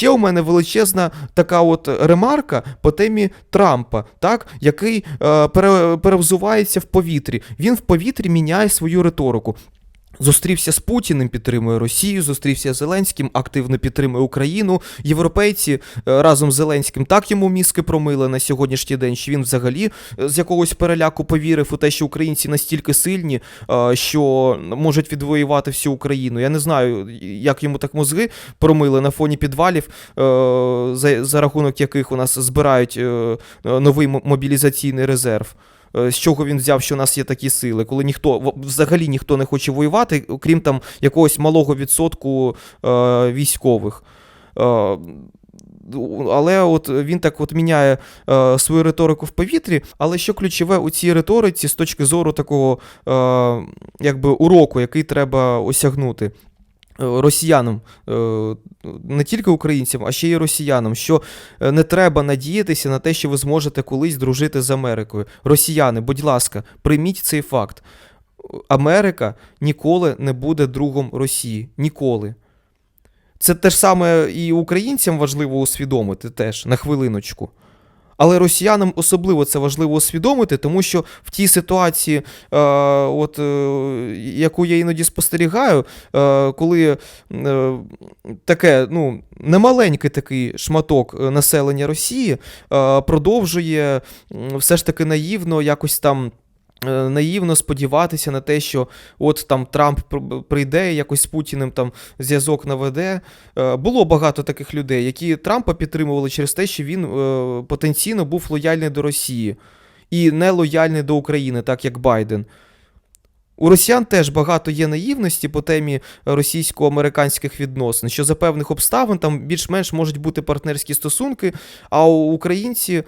ще у мене величезна така от ремарка по темі Трампа, так, який е, пере, перевзувається в повітрі. Він в повітрі міняє свою риторику. Зустрівся з Путіним, підтримує Росію, зустрівся з Зеленським, активно підтримує Україну. Європейці е, разом з Зеленським так йому мізки промили на сьогоднішній день, що він взагалі е, з якогось переляку повірив у те, що українці настільки сильні, е, що можуть відвоювати всю Україну. Я не знаю, як йому так мозги промили на фоні підвалів, за, рахунок яких у нас збирають новий мобілізаційний резерв. Е, З чого він взяв, що у нас є такі сили, коли ніхто взагалі ніхто не хоче воювати, окрім там якогось малого відсотку е, військових. Е, але от він так от міняє е, свою риторику в повітрі. Але що ключове у цій риториці з точки зору такого е, якби уроку, який треба осягнути. Е, Росіянам, е, не тільки українцям, а ще й росіянам, що е, не треба надіятися на те, що ви зможете колись дружити з Америкою. Росіяни, будь ласка, прийміть цей факт. Америка ніколи не буде другом Росії. Ніколи. Це те ж саме і українцям важливо усвідомити теж на хвилиночку. Але росіянам особливо це важливо усвідомити, тому що в тій ситуації, е, от, е, яку я іноді спостерігаю, е, коли е, таке, ну, немаленький такий шматок е, населення Росії е, продовжує все ж таки наївно якось там. Е, Наївно сподіватися на те, що от там Трамп пр- прийде, якось з Путіним там зв'язок наведе. Е, Було багато таких людей, які Трампа підтримували через те, що він е, потенційно був лояльний до Росії і не лояльний до України, так як Байден. У росіян теж багато є наївності по темі російсько-американських відносин, що за певних обставин там більш-менш можуть бути партнерські стосунки, а у українці, е,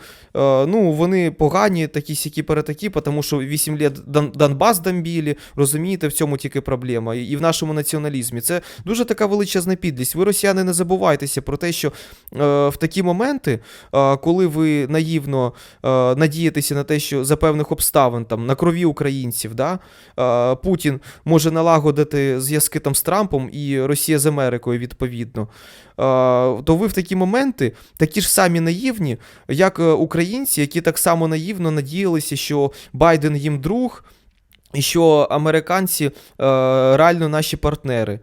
ну, вони погані, такі сякі перетакі, тому що 8 літ Дон- Донбас дамбілі, розумієте, в цьому тільки проблема. І в нашому націоналізмі. Це дуже така величезна підлість. Ви, росіяни, не забувайтеся про те, що е, в такі моменти, е, коли ви наївно надієтеся на те, що за певних обставин там на крові українців, да, Путін може налагодити зв'язки там з Трампом і Росія з Америкою відповідно. То ви в такі моменти такі ж самі наївні, як е, українці, які так само наївно надіялися, що Байден їм друг, і що американці е, реально наші партнери.